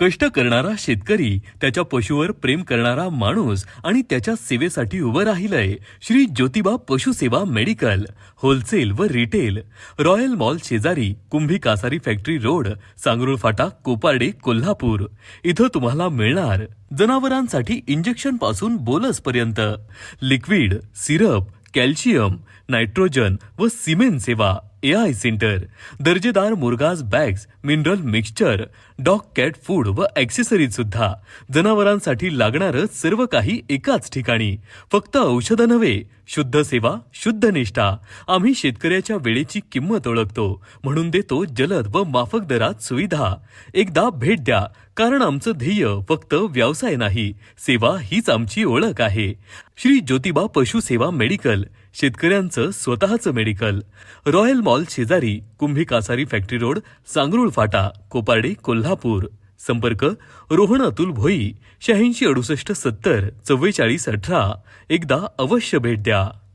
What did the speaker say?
कष्ट करणारा शेतकरी त्याच्या पशुवर प्रेम करणारा माणूस आणि त्याच्या सेवेसाठी उभं राहिलंय. श्री ज्योतिबा पशुसेवा मेडिकल होलसेल व रिटेल. रॉयल मॉल शेजारी कुंभी कासारी फॅक्टरी रोड सांगरुळ फाटा कोपार्डे कोल्हापूर. इथं तुम्हाला मिळणार जनावरांसाठी इंजेक्शनपासून बोलस पर्यंत. लिक्विड सिरप कॅल्शियम नायट्रोजन व सिमेंट सेवा. एआय सेंटर दर्जेदार मुरगाज bags mineral mixture dog cat food व ॲक्सेसरीज सुद्धा. जनावरांसाठी लागणारं सर्व काही एकाच ठिकाणी. फक्त औषधं नव्हे शुद्ध सेवा शुद्ध निष्ठा. आम्ही शेतकऱ्याच्या वेळेची किंमत ओळखतो. म्हणून देतो जलद व माफक दरात सुविधा. एकदा भेट द्या कारण आमचं ध्येय फक्त व्यवसाय नाही सेवा हीच आमची ओळख आहे. श्री ज्योतिबा पशु सेवा मेडिकल शेतकऱ्यांचं स्वतःचं मेडिकल. रॉयल मॉल शेजारी कुंभी कासारी फॅक्टरी रोड सांगरुळ फाटा कोपार्डे कोल्हापूर. संपर्क रोहन अतुल भोई शहाऐंशी अडुसष्ट सत्तर चव्वेचाळीस अठरा. एकदा अवश्य भेट द्या.